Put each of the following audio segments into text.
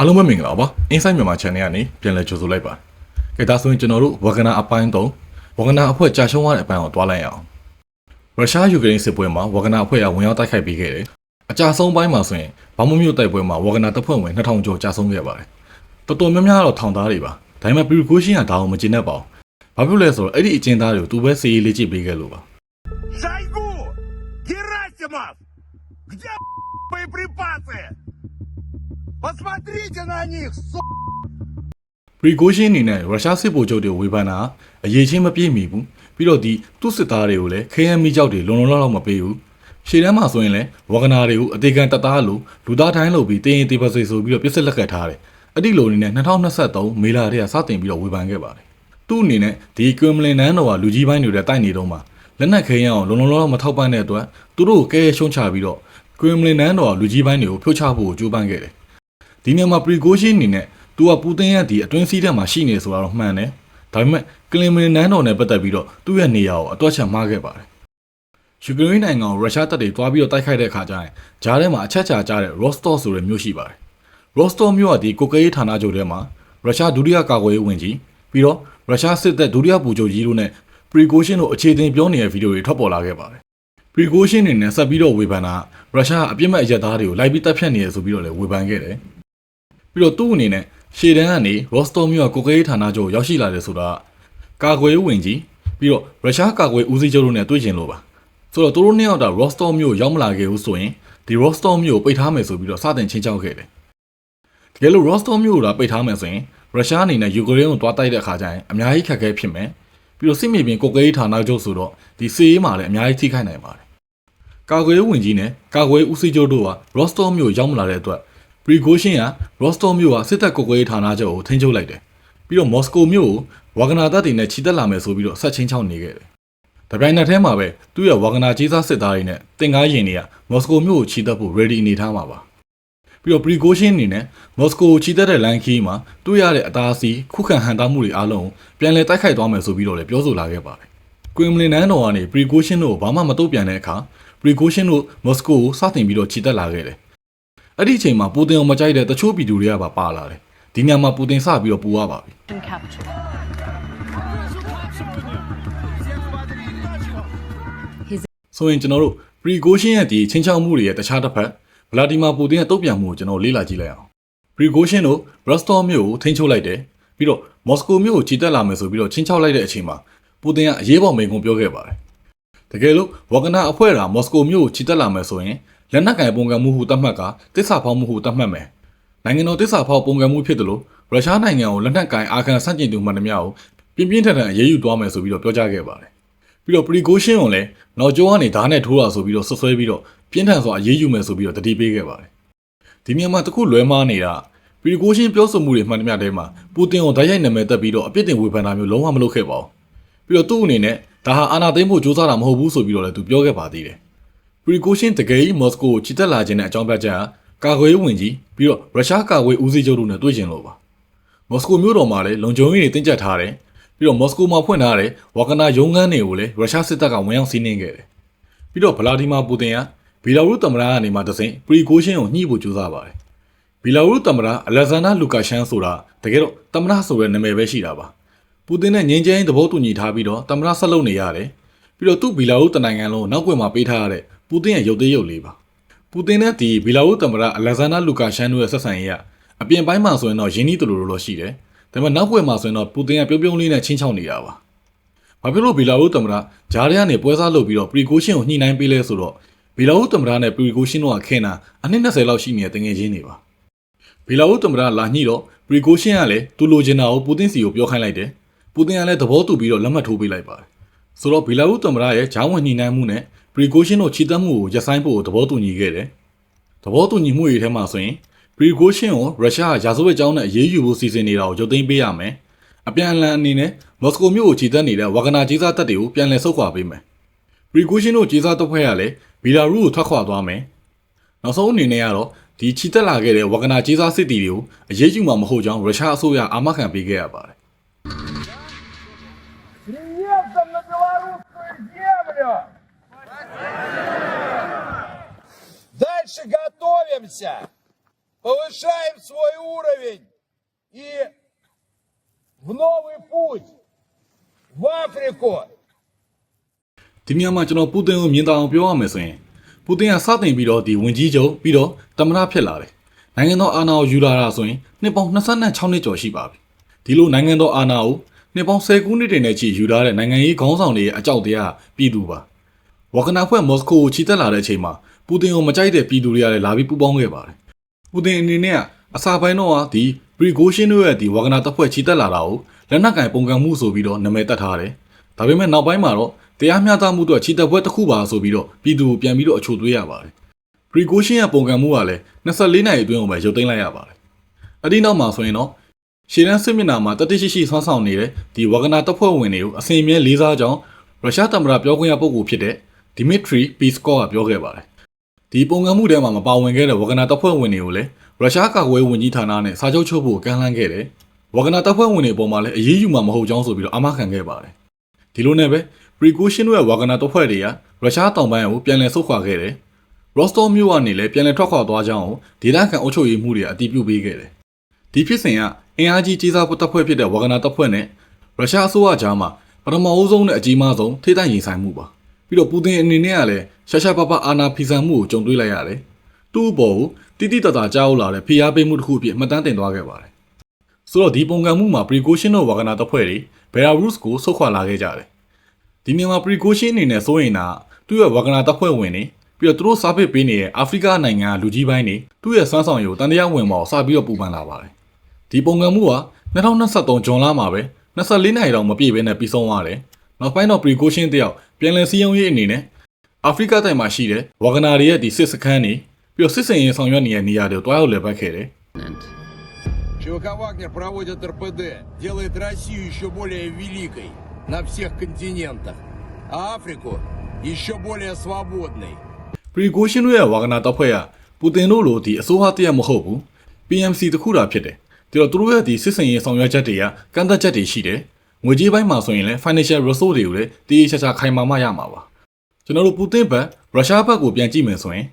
အားလုံးပဲမင်္ဂလာပါ Inside မြန်မာ Channel ကနေပြန်လည်ကြိုဆိုလိုက်ပါကဲဒါဆိုရင်ကျွန်တော်တို့ဝဂနာအပိုင်း3ဝဂနာအဖွဲ့ကြာရှုံးရတဲ့အပိုင်းကိုတွားလိုက်ရအောင်ရုရှားယူကရိန်းစစ်ပွဲမှာဝဂနာအဖွဲ့ကဝင်ရောက်တိုက်ခိုက်ပေးခဲ့တယ်အကြဆုံးပိုင်းမှာဆိုရင်ဘာမမျိုးတိုက်ပွဲမှာဝဂနာတပ်ဖွဲ့ဝင်2000ကျော်ကြာဆုံးခဲ့ပါတယ်တော်တော်များများတော့ထောင်သားတွေပါဒါပေမဲ့ပရီကိုရှင်းကဒါအောင်မကျင်တတ်ပါဘူးဘာဖြစ်လဲဆိုတော့အဲ့ဒီအကျဉ်းသားတွေကိုသူပဲစီရေးလေးကြည့်ပေးခဲ့လို့ပါ Шойгу! Герасимов! Где боеприпасы? Посмотрите на них, су... ပရီကိုရှင်းအနေနဲ့ရုရှားစစ်ဗိုလ်ချုပ်တွေဝေဖန်တာအရေးချင်းမပြည့်မီဘူးပြီးတော့ဒီသူ့စစ်သားတွေကိုလည်းခဲယမ်းမိကြောက်တွေလုံလုံလောက်လောက်မပေးဘူးရှေ့တန်းမှာဆိုရင်လည်းဝဂနာတွေကိုအသေးခံတပ်သားလို့လူသားတိုင်းလုပ်ပြီးတင်းရင်တေးပစိဆိုပြီးတော့ပြစ်စစ်လက်ကတ်ထားတယ်အဲ့ဒီလိုအနေနဲ့2023မေလတည်းကစတင်ပြီးတော့ဝေဖန်ခဲ့ပါတယ်သူ့အနေနဲ့ဒီကွမ်မလင်နန်းတော်ကလူကြီးပိုင်းတွေနဲ့တိုက်နေတော့မှလက်နက်ခဲယမ်းအောင်လုံလုံလောက်လောက်မထောက်ပံ့တဲ့အတွက်သူတို့ကိုကဲရှုံးချပြီးတော့ကွမ်မလင်နန်းတော်ကလူကြီးပိုင်းတွေကိုဖြုတ်ချဖို့ကြိုးပမ်းခဲ့တယ် ဒီနေရာမှာပရီကိုရှင်းအနေနဲ့သူကပူတင်ရဲ့ဒီအတွင်းစည်းတဲ့မှာရှိနေဆိုတာတော့မှန်တယ်ဒါပေမဲ့ကလင်မင်နန်းတော်နဲ့ပတ်သက်ပြီးတော့သူ့ရဲ့နေရာကိုအတွတ်ချက်မှားခဲ့ပါတယ်ယူကရိန်းနိုင်ငံကိုရုရှားတပ်တွေတွားပြီးတော့တိုက်ခိုက်တဲ့အခါကျရင်ဂျားထဲမှာအချက်ချာကြားတဲ့ Rostov ဆိုတဲ့မြို့ရှိပါတယ် Rostov မြို့ကဒီကိုကဲရေးဌာနချုပ်ထဲမှာရုရှားဒုတိယကာကွယ်ရေးဝန်ကြီးပြီးတော့ရုရှားစစ်တပ်ဒုတိယဗိုလ်ချုပ်ကြီးတို့နဲ့ပရီကိုရှင်းတို့အခြေတင်ပြောနေတဲ့ဗီဒီယိုတွေထွက်ပေါ်လာခဲ့ပါတယ်ပရီကိုရှင်းအနေနဲ့ဆက်ပြီးတော့ဝေဖန်တာရုရှားအပြစ်မဲ့အရက်သားတွေကိုလိုက်ပြီးတပ်ဖြတ်နေရဆိုပြီးတော့လည်းဝေဖန်ခဲ့တယ် ပြီးတော့သူ့အနေနဲ့ရှေ့တန်းကနေရော့စတော်မြို့ကကိုကဲရေးဌာနချုပ်ရောက်ရှိလာတယ်ဆိုတာကာကွယ်ရေးဝင်ကြီးပြီးတော့ရုရှားကာကွယ်ဦးစီးချုပ်တို့နဲ့တွေ့ကျင်လို့ပါဆိုတော့သူတို့နှစ်ယောက်တာရော့စတော်မြို့ရောက်မလာခဲ့ဘူးဆိုရင်ဒီရော့စတော်မြို့ကိုပိတ်ထားမယ်ဆိုပြီးတော့စတင်ချင်းချောက်ခဲ့တယ်တကယ်လို့ရော့စတော်မြို့ကိုဒါပိတ်ထားမယ်ဆိုရင်ရုရှားအနေနဲ့ယူကရိန်းကိုတွားတိုက်တဲ့အခါကျရင်အများကြီးခက်ခဲဖြစ်မယ်ပြီးတော့စစ်မြေပြင်ကိုကဲရေးဌာနချုပ်ဆိုတော့ဒီစီးရေးမှာလည်းအများကြီးထိခိုက်နိုင်ပါတယ်ကာကွယ်ရေးဝင်ကြီးနဲ့ကာကွယ်ရေးဦးစီးချုပ်တို့ကရော့စတော်မြို့ရောက်မလာတဲ့အတွက် ပရီဂိုရှင်းကရော့စတော်မြို့ကစစ်တပ်ကုတ်ကွေးဌာနချုပ်ကိုထိန်းချုပ်လိုက်တယ်။ပြီးတော့မော်စကိုမြို့ကိုဝါဂနာတပ်တွေနဲ့ခြိတက်လာမယ်ဆိုပြီးတော့ဆက်ချင်းချောင်းနေခဲ့တယ်။တပြိုင်နက်တည်းမှာပဲသူ့ရဲ့ဝါဂနာကြီးစားစစ်သားတွေနဲ့တင်ကားရင်တွေကမော်စကိုမြို့ကိုခြိတက်ဖို့ ready အနေထားမှာပါ။ပြီးတော့ပရီဂိုရှင်းအနေနဲ့မော်စကိုကိုခြိတက်တဲ့ line key မှာတွေ့ရတဲ့အသားအစီခုခံဟန်တာမှုတွေအားလုံးကိုပြန်လည်တိုက်ခိုက်သွားမယ်ဆိုပြီးတော့လည်းပြောဆိုလာခဲ့ပါတယ်။ကွင်မလင်နန်းတော်ကနေပရီဂိုရှင်းတို့ကိုဘာမှမတုံ့ပြန်တဲ့အခါပရီဂိုရှင်းတို့မော်စကိုကိုစတင်ပြီးတော့ခြိတက်လာခဲ့တယ်။ အဲ့ဒီအချိန်မှာပူတင်ကိုမကြိုက်တဲ့တချို့ပြည်သူတွေကပါပါလာတယ်ဒီညမှာပူတင်စပြီးတော့ပူရပါပြီ capital. ဆိုရင်ကျွန်တော်တို့ပရီဂိုရှင်းရဲ့ဒီချင်းချောက်မှုတွေရဲ့တခြားတစ်ဖက်ဗလာဒီမာပူတင်ရဲ့တုံ့ပြန်မှုကိုကျွန်တော်လေ့လာကြည့်လိုက်အောင်ပရီဂိုရှင်းတို့ရက်စတော်မြို့ကိုထိန်းချုပ်လိုက်တယ်ပြီးတော့မော်စကိုမြို့ကိုချီတက်လာမယ်ဆိုပြီးတော့ချင်းချောက်လိုက်တဲ့အချိန်မှာပူတင်ကအရေးပေါ်မိန့်ခွန်းပြောခဲ့ပါတယ်တကယ်လို့ဝဂနာအဖွဲ့ကမော်စကိုမြို့ကိုချီတက်လာမယ်ဆိုရင် လက်နက်ကင်ပုံကံမှုဟုသတ်မှတ်ကတစ္ဆာဖောက်မှုဟုသတ်မှတ်မယ်နိုင်ငံတော်တစ္ဆာဖောက်ပုံကံမှုဖြစ်တယ်လို့ရုရှားနိုင်ငံကိုလက်နက်ကင်အာခံဆန့်ကျင်သူမှန်သမျှကိုပြင်းပြင်းထန်ထန်အရေးယူသွားမယ်ဆိုပြီးတော့ပြောကြားခဲ့ပါတယ်။ပြီးတော့ပရီဂိုရှင်းကိုလည်းနောက်ကျောကနေဓာတ်နဲ့ထိုးတာဆိုပြီးတော့ဆွဆွဲပြီးတော့ပြင်းထန်စွာအရေးယူမယ်ဆိုပြီးတော့တတိပေးခဲ့ပါတယ်။ဒီမြန်မာတစ်ခုလွဲမားနေတာပရီဂိုရှင်းပြောဆိုမှုတွေမှန်သမျှတဲမှာပူတင်ကိုဓာတ်ရိုက်နာမည်တက်ပြီးတော့အပြစ်တင်ဝေဖန်တာမျိုးလုံးဝမလုပ်ခဲ့ပါဘူး။ပြီးတော့သူ့အနေနဲ့ဒါဟာအာဏာသိမ်းဖို့ကြိုးစားတာမဟုတ်ဘူးဆိုပြီးတော့လည်းသူပြောခဲ့ပါသေးတယ်။ ပရီကိုရှင်းတကယ်ကြီးမော်စကိုကိုချစ်တက်လာခြင်းတဲ့အကြောင်းပြချက်ဟာကာကွယ်ရေးဝန်ကြီးပြီးတော့ရုရှားကာကွယ်ဦးစီးချုပ်တို့နဲ့တွေ့ကျင်လို့ပါမော်စကိုမြို့တော်မှာလည်းလုံခြုံရေးတွေတင်းကျပ်ထားတယ်ပြီးတော့မော်စကိုမှာဖွင့်ထားတဲ့ဝါကနာရုံးခန်းတွေကိုလည်းရုရှားစစ်တပ်ကဝင်ရောက်စီးနင်းခဲ့တယ်ပြီးတော့ဗလာဒီမာပူတင်ကဘီလာရုသမ္မတကနေမှတဆင့်ပရီကိုရှင်းကိုညှိဖို့ကြိုးစားပါတယ်ဘီလာရုသမ္မတအလက်ဇန်ဒါလူကာရှန်ဆိုတာတကယ်တော့သမ္မတဆိုတဲ့နာမည်ပဲရှိတာပါပူတင်နဲ့ငင်းချင်းသဘောတူညီထားပြီးတော့သမ္မတဆက်လုပ်နေရတယ်ပြီးတော့သူ့ဘီလာရုတနိုင်ငံလုံးနောက်ွယ်မှာပေးထားရတဲ့ ပူတင်ရဲ့ရုပ်သေးရုပ်လေးပါပူတင်နဲ့ဒီဘီလာရုသမ္မတအလက်ဇန်ဒါလူကာရှန်တို့ရဲ့ဆက်ဆံရေးကအပြင်ပိုင်းမှာဆိုရင်တော့ယင်းနီတူလိုလိုတော့ရှိတယ်ဒါပေမဲ့နောက်ွယ်မှာဆိုရင်တော့ပူတင်ကပြုံးပြုံးလေးနဲ့ချင်းချောင်းနေတာပါဘာဖြစ်လို့ဘီလာရုသမ္မတဂျားရဲကနေပွဲစားလုပ်ပြီးတော့ပရီကိုရှင်းကိုညှိနှိုင်းပေးလဲဆိုတော့ဘီလာရုသမ္မတနဲ့ပရီကိုရှင်းတို့ကခင်တာအနှစ်20လောက်ရှိနေတဲ့တငယ်ချင်းတွေပါဘီလာရုသမ္မတလာညှိတော့ပရီကိုရှင်းကလည်းသူလိုချင်တာကိုပူတင်စီကိုပြောခိုင်းလိုက်တယ်ပူတင်ကလည်းသဘောတူပြီးတော့လက်မှတ်ထိုးပေးလိုက်ပါတယ်ဆိုတော့ဘီလာရုသမ္မတရဲ့ဂျောင်းဝင်ညှိနှိုင်းမှုနဲ့ ပရီကိုရှင်းတို့ချီတက်မှုကိုရပ်ဆိုင်းဖို့သဘောတူညီခဲ့တယ်။သဘောတူညီမှုတွေထဲမှာဆိုရင်ပရီကိုရှင်းကိုရုရှားရာဇဝတ်ကြောင်းနဲ့အရေးယူဖို့စီစဉ်နေတာကိုရုပ်သိမ်းပေးရမယ်။အပြန်အလှန်အနေနဲ့မော်စကိုမြို့ကိုချီတက်နေတဲ့ဝါဂနာကြီးစားတပ်တွေကိုပြန်လည်ဆုတ်ခွာပေးမယ်။ပရီကိုရှင်းတို့ကြီးစားတပ်ဖွဲ့ကလည်းဘီလာရုကိုထွက်ခွာသွားမယ်။နောက်ဆုံးအနေနဲ့ကတော့ဒီချီတက်လာခဲ့တဲ့ဝါဂနာကြီးစားစစ်တီတွေကိုအရေးယူမှာမဟုတ်ကြောင်းရုရှားအစိုးရအာမခံပေးခဲ့ရပါတယ် Дальше готовимся! повышаем свой уровень и в новый путь, в Африку. ဒီနေရာမှာကျွန်တော်ပူတင်ကိုမြင်သာအောင်ပြောရမယ်ဆိုရင်ပူတင်ကစတင်ပြီးတော့ဒီဝင်ကြီးချုပ်ပြီးတော့တမနာဖြစ်လာတယ်နိုင်ငံတော်အာဏာကိုယူလာတာဆိုရင်နှစ်ပေါင်း26နှစ်ကျော်ရှိပါပြီဒီလိုနိုင်ငံတော်အာဏာကိုနှစ်ပေါင်း10ခုနှစ်တည်းနဲ့ချီယူလာတဲ့နိုင်ငံရေးခေါင်းဆောင်တွေရဲ့အကြောက်တရားပြည်သူပါဝဂနာဖွဲ့မော်စကိုကိုချီတက်လာတဲ့အချိန်မှာ ပူတင်ကိုမကြိုက်တဲ့ပြည်သူတွေကလည်းလာပြီးပူးပေါင်းခဲ့ပါတယ်ပူတင်အနေနဲ့ကအစာပိုင်းတော့ကဒီပရီဂိုရှင်းတို့ရဲ့ဒီဝဂနာတပ်ဖွဲ့ချီတက်လာတာကိုလက်နက်ကင်ပုံကံမှုဆိုပြီးတော့နာမည်တက်ထားတယ်ဒါပေမဲ့နောက်ပိုင်းမှာတော့တရားမျှတမှုအတွက်ချီတက်ပွဲတစ်ခုပါဆိုပြီးတော့ပြည်သူကိုပြန်ပြီးတော့အချို့သွေးရပါတယ်ပရီဂိုရှင်းရဲ့ပုံကံမှုကလည်း24နာရီအတွင်းကိုပဲရုပ်သိမ်းလိုက်ရပါတယ်အဒီနောက်မှာဆိုရင်တော့ရှေ့တန်းစစ်မျက်နှာမှာတတိရှိရှိဆွမ်းဆောင်နေတဲ့ဒီဝဂနာတပ်ဖွဲ့ဝင်တွေကိုအစဉ်အမြဲလေးစားကြောင်းရုရှားသမ္မတပြောခွင့်ရပုဂ္ဂိုလ်ဖြစ်တဲ့ဒီမစ်ထရီပီစကော့ကပြောခဲ့ပါတယ်။ ဒီပုံကံမှုထဲမှာမပါဝင်ခဲ့တဲ့ဝဂနာတပ်ဖွဲ့ဝင်တွေကိုလည်းရုရှားကာကွယ်ရေးဝန်ကြီးဌာနနဲ့စာချုပ်ချုပ်ဖို့ကမ်းလှမ်းခဲ့တယ်။ဝဂနာတပ်ဖွဲ့ဝင်တွေပေါ်မှာလည်းအရေးယူမှာမဟုတ်ကြောင်းဆိုပြီးတော့အမခံခဲ့ပါတယ်။ဒီလိုနဲ့ပဲပရီကိုရှင်းတို့ရဲ့ဝဂနာတပ်ဖွဲ့တွေကရုရှားတောင်ပိုင်းကိုပြန်လည်ဆုတ်ခွာခဲ့တယ်။ရော့စတောမြို့ကနေလည်းပြန်လည်ထွက်ခွာသွားကြောင်းကိုဒေသခံအုပ်ချုပ်ရေးမှုတွေအတည်ပြုပေးခဲ့တယ်။ဒီဖြစ်စဉ်ကအင်အားကြီးကြီးစားတပ်ဖွဲ့ဖြစ်တဲ့ဝဂနာတပ်ဖွဲ့နဲ့ရုရှားအစိုးရကြားမှာပထမအဦးဆုံးနဲ့အကြီးမားဆုံးထိတိုက်ရင်ဆိုင်မှုပါ ပြီးတော့ပူတင်အနေနဲ့ကလည်းရှာရှာပပအာနာဖီဆန်မှုကိုကြုံတွေ့လိုက်ရတယ်သူ့အပေါ်ကိုတိတိတတ်တာကြားဟုတ်လာတဲ့ဖိအားပေးမှုတစ်ခုအဖြစ်မှတ်တမ်းတင်သွားခဲ့ပါတယ်ဆိုတော့ဒီပုံကံမှုမှာပရီကိုရှင်းတို့ဝဂနာတပ်ဖွဲ့တွေဘယ်လာရုစ်ကိုဆုတ်ခွာလာခဲ့ကြတယ်ဒီနေရာမှာပရီကိုရှင်းအနေနဲ့စိုးရင်တာသူ့ရဲ့ဝဂနာတပ်ဖွဲ့ဝင်တွေပြီးတော့သူတို့စားပစ်ပေးနေတဲ့အာဖရိကနိုင်ငံကလူကြီးပိုင်းတွေသူ့ရဲ့စွမ်းဆောင်ရည်ကိုတန်တရားဝင်ပေါ်စပြီးတော့ပူပန်လာပါတယ်ဒီပုံကံမှုက2023ဇွန်လမှာပဲ24နိုင်တောင်မပြည့်ဘဲနဲ့ပြီးဆုံးသွားတယ်။နောက်ပိုင်းတော့ precaution တယောက် ပြန်လည်စည်းရုံးရေးအနေနဲ့အာဖရိကတိုင်မှာရှိတဲ့ဝဂနာတွေရဲ့ဒီစစ်စခန်းတွေပြီးတော့စစ်စင်ရေးဆောင်ရွက်နေတဲ့နေရာတွေကိုတွားရောက်လည်ပတ်ခဲ့တယ် ЧВК «Вагнер» проводит РПД, делает Россию еще более великой на всех континентах, а Африку еще более свободной. ။ precaution တို့ရဲ့ဝဂနာတပ်ဖွဲ့ကပူတင်တို့လိုဒီအစိုးရတရက်မဟုတ်ဘူး PMC တခုတာဖြစ်တယ်။ဒီတော့သူတို့ရဲ့ဒီစစ်စင်ရေးဆောင်ရွက်ချက်တွေကကန့်သက်ချက်တွေရှိတယ်။ ငွေကြေးပိုင်းမှာဆိုရင်လည်း financial resource တွေကိုလည်းတည်ရချာချာခိုင်မာမှရမှာပါ။ကျွန်တော်တို့ပူတင်ဘက်ရုရှားဘက်ကိုပြန်ကြည့်မယ်ဆိုရင်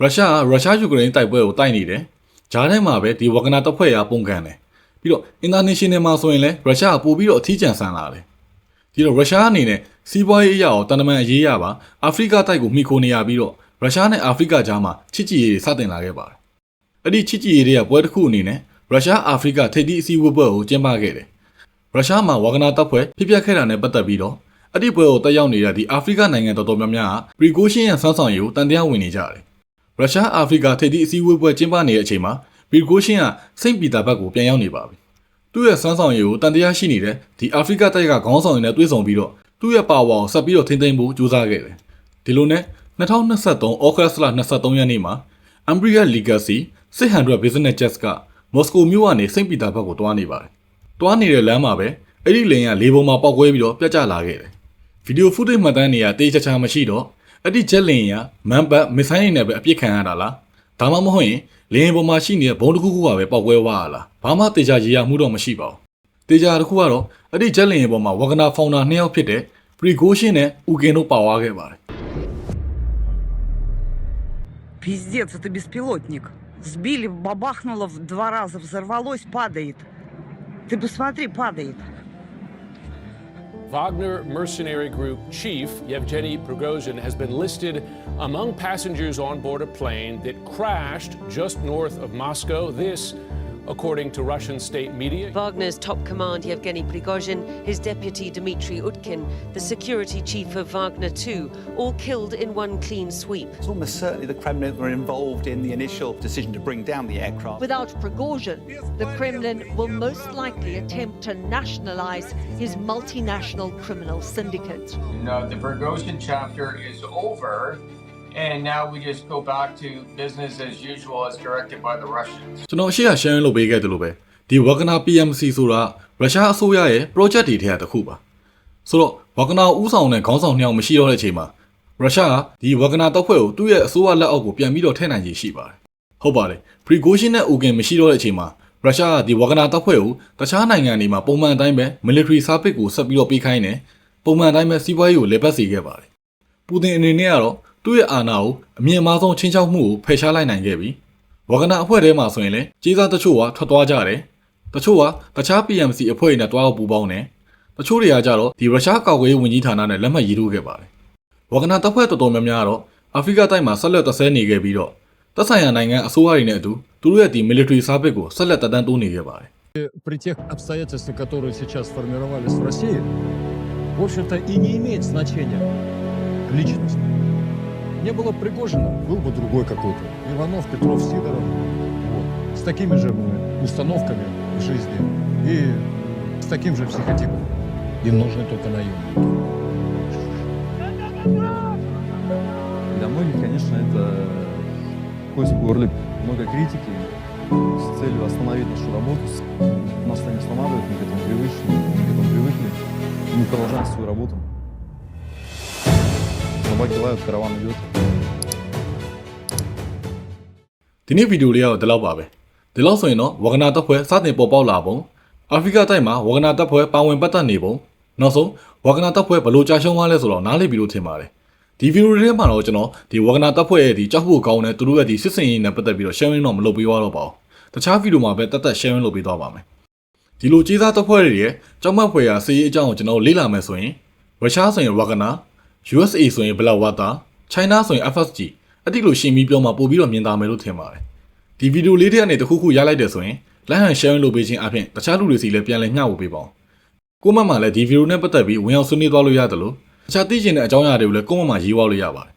ရုရှားကရုရှားယူကရိန်းတိုက်ပွဲကိုတိုက်နေတယ်။ဂျားထဲမှာပဲဒီဝဂနာတပ်ဖွဲ့ရပုံကန်တယ်။ပြီးတော့ international မှာဆိုရင်လည်းရုရှားကပို့ပြီးတော့အထီးကျန်ဆန်လာတယ်။ဒီတော့ရုရှားအနေနဲ့စီးပွားရေးအရာကိုတန်တမန်အရေးရပါအာဖရိကတိုက်ကိုမှီခိုနေရပြီးတော့ရုရှားနဲ့အာဖရိကကြားမှာချစ်ကြည်ရေးတွေစတင်လာခဲ့ပါတယ်။အဲ့ဒီချစ်ကြည်ရေးတွေကပွဲတစ်ခုအနေနဲ့ရုရှားအာဖရိကထိပ်သီးအစည်းအဝေးပွဲကိုကျင်းပခဲ့တယ်။ ရုရှားမှာဝါဂနာတပ်ဖွဲ့ဖြစ်ပျက်ခဲ့တာနဲ့ပတ်သက်ပြီးတော့အဲ့ဒီပွဲကိုတက်ရောက်နေတဲ့ဒီအာဖရိကနိုင်ငံတော်တော်များများကပရီကိုရှင်းရဲ့ဆန်းဆောင်ရေးကိုတန်တရားဝင်နေကြတယ်။ရုရှားအာဖရိကထိပ်သီးအစည်းအဝေးပွဲကျင်းပနေတဲ့အချိန်မှာပရီကိုရှင်းကစိန့်ပီတာဘက်ကိုပြန်ရောက်နေပါပြီ။သူ့ရဲ့စမ်းဆောင်ရည်ကိုတန်တရားရှိနေတဲ့ဒီအာဖရိကတိုက်ကခေါင်းဆောင်ရည်နဲ့တွေ့ဆုံပြီးတော့သူ့ရဲ့ပါဝါကိုဆက်ပြီးတော့ထိမ့်သိမ်းဖို့ကြိုးစားခဲ့တယ်။ဒီလိုနဲ့2023ဩဂတ်စ်လ23ရက်နေ့မှာ Umbria Legacy 600 Business Jets ကမော်စကိုမြို့ကနေစိန့်ပီတာဘက်ကိုတွားနေပါတယ်။ တွားနေတဲ့လမ်းမှာပဲအဲ့ဒီလင်ကလေပုံမှာပောက်ကွဲပြီးတော့ပြတ်ကျလာခဲ့တယ်။ဗီဒီယိုဖုတေးမှတ်တမ်းတွေကတေးချာချာမရှိတော့အဲ့ဒီဂျက်လင်ကမန်ပတ်မစ်ဆိုင်နေနဲ့ပဲအပြစ်ခံရတာလား။ဒါမှမဟုတ်ရင်လင်ပေါ်မှာရှိနေတဲ့ဘုံတစ်ခုခုကပဲပောက်ကွဲသွားရလား။ဘာမှတေချာရေရမှုတော့မရှိပါဘူး။ တေချာတစ်ခုကတော့အဲ့ဒီဂျက်လင်ရဲ့ပေါ်မှာဝဂနာဖောင်နာနှစ်ယောက်ဖြစ်တဲ့ပရီဂိုရှင်းနဲ့ဦးကင်တို့ပါဝါခဲ့ပါတယ် Пиздец, это беспилотник. Сбили, бабахнуло в два раза, взорвалось, падает. Ты посмотри, падает. Wagner mercenary group chief Yevgeny Prigozhin has been listed among passengers on board a plane that crashed just north of Moscow. This, according to Russian state media. Wagner's top command, Yevgeny Prigozhin, his deputy Dmitry Utkin, the security chief of Wagner 2, all killed in one clean sweep. It's almost certainly the Kremlin were involved in the initial decision to bring down the aircraft. Without Prigozhin, the Kremlin will most likely attempt to nationalize his multinational criminal syndicate. No, the Prigozhin chapter is over, and now we just go back to business as usual as directed by the Russians. ကျွန်တော်အရှိရ sharing လုပ်ပေးခဲ့တယ်လို့ပဲဒီဝဂနာ PMC ဆိုတာရုရှားအစိုးရရဲ့ project တွေထဲကတစ်ခုပါဆိုတော့ဝဂနာဥဆောင်တဲ့ခေါင်းဆောင်နှစ်ယောက်မရှိတော့တဲ့အချိန်မှာရုရှားကဒီဝဂနာတပ်ဖွဲ့ကိုသူ့ရဲ့အစိုးရလက်အောက်ကိုပြန်ပြီးတော့ထည့်နိုင်ရည်ရှိပါတယ်ဟုတ်ပါတယ် precaution နဲ့ organ မရှိတော့တဲ့အချိန်မှာရုရှားကဒီဝဂနာတပ်ဖွဲ့ကိုတခြားနိုင်ငံတွေမှာပုံမှန်အတိုင်းပဲ military service ကိုဆက်ပြီးတော့ပေးခိုင်းတယ်ပုံမှန်အတိုင်းပဲစီးပွားရေးကိုလေပတ်စေခဲ့ပါတယ်ပူတင်အနေနဲ့ကတော့ သူ့ရဲ့အာဏာကိုအမြင့်မားဆုံးချင်းချောက်မှုကိုဖယ်ရှားလိုက်နိုင်ခဲ့ပြီ ဝဂနာအဖွဲ့ထဲမှာဆိုရင်လည်းကြေးစားတချို့ကထွက်သွားကြတယ်တချို့ကတခြား PMC အဖွဲ့တွေနဲ့တွားအောင်ပူးပေါင်းတယ်တချို့တွေကကြတော့ဒီရုရှားကောက်ကွေးဝန်ကြီးဌာနနဲ့လက်မှတ်ရေးထိုးခဲ့ပါတယ်ဝဂနာတပ်ဖွဲ့တော်တော်များများကတော့အာဖရိကတိုက်မှာဆက်လက်တဆဲနေခဲ့ပြီးတော့သက်ဆိုင်ရာနိုင်ငံအစိုးရတွေနဲ့အတူသူတို့ရဲ့ဒီ military service ကိုဆက်လက်တက်တန်းတိုးနေခဲ့ပါတယ် при тех обстоятельствах, которые сейчас сформировались в России, в общем-то, и не имеет значения личность. Не было Пригожина, был бы другой какой-то. Иванов, Петров, Сидоров. Вот. С такими же установками в жизни и с таким же психотипом. Им нужны только наемники. Для многих, конечно, это поиск горлик. Много критики с целью остановить нашу работу. Нас это не останавливает, мы к этому привычны, мы к этому привыкли. Мы продолжаем свою работу. Собаки лают, караван идет. ဒီနေ့ဗီဒီယိုလေးကတော့ဒီလောက်ပါပဲဒီလောက်ဆိုရင်တော့ဝဂနာတပ်ဖွဲ့စတင်ပေါ်ပေါက်လာပုံအာဖရိကတိုက်မှာဝဂနာတပ်ဖွဲ့ပါဝင်ပတ်သက်နေပုံနောက်ဆုံးဝဂနာတပ်ဖွဲ့ဘယ်လိုကြာရှုံးသွားလဲဆိုတော့နားလည်ပြီလို့ထင်ပါတယ်ဒီဗီဒီယိုလေးထဲမှာတော့ကျွန်တော်ဒီဝဂနာတပ်ဖွဲ့ရဲ့ဒီကြောက်ဖို့ကောင်းတဲ့သူတို့ရဲ့ဒီစစ်စင်ရေးနဲ့ပတ်သက်ပြီးတော့ sharing တော့မလုပ်ပေးသွားတော့ပါဘူးတခြားဗီဒီယိုမှာပဲတက်တက် sharing လုပ်ပေးသွားပါမယ်ဒီလိုကြီးစားတပ်ဖွဲ့တွေရဲ့ကြောက်မက်ဖွယ်ရာစီးရေးအကြောင်းကိုကျွန်တော်လေ့လာမယ်ဆိုရင်ရုရှားဆိုရင်ဝဂနာ USA ဆိုရင်ဘလောက်ဝါတာ China ဆိုရင် FSG အတိလိုရှင်းပြီးပြောမှပို့ပြီးတော့မြင်သာမယ်လို့ထင်ပါတယ်ဒီဗီဒီယိုလေးတွေကနေတစ်ခုခုရလိုက်တယ်ဆိုရင် like and share လုပ်ပေးခြင်းအပြင်တခြားလူတွေစီလည်းပြန်လည်မျှဝေပေးပါဦးကိုမမလည်းဒီဗီဒီယိုနဲ့ပတ်သက်ပြီးဝင်အောင်ဆွေးနွေးသွားလို့ရတယ်လို့တခြားသိချင်တဲ့အကြောင်းအရာတွေကိုလည်းကိုမမရေးသွားလို့ရပါတယ်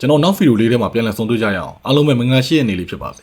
ကျွန်တော်နောက်ဗီဒီယိုလေးထဲမှာပြန်လည်ဆုံတွေ့ကြရအောင်အားလုံးပဲမင်္ဂလာရှိတဲ့နေ့လေးဖြစ်ပါစေ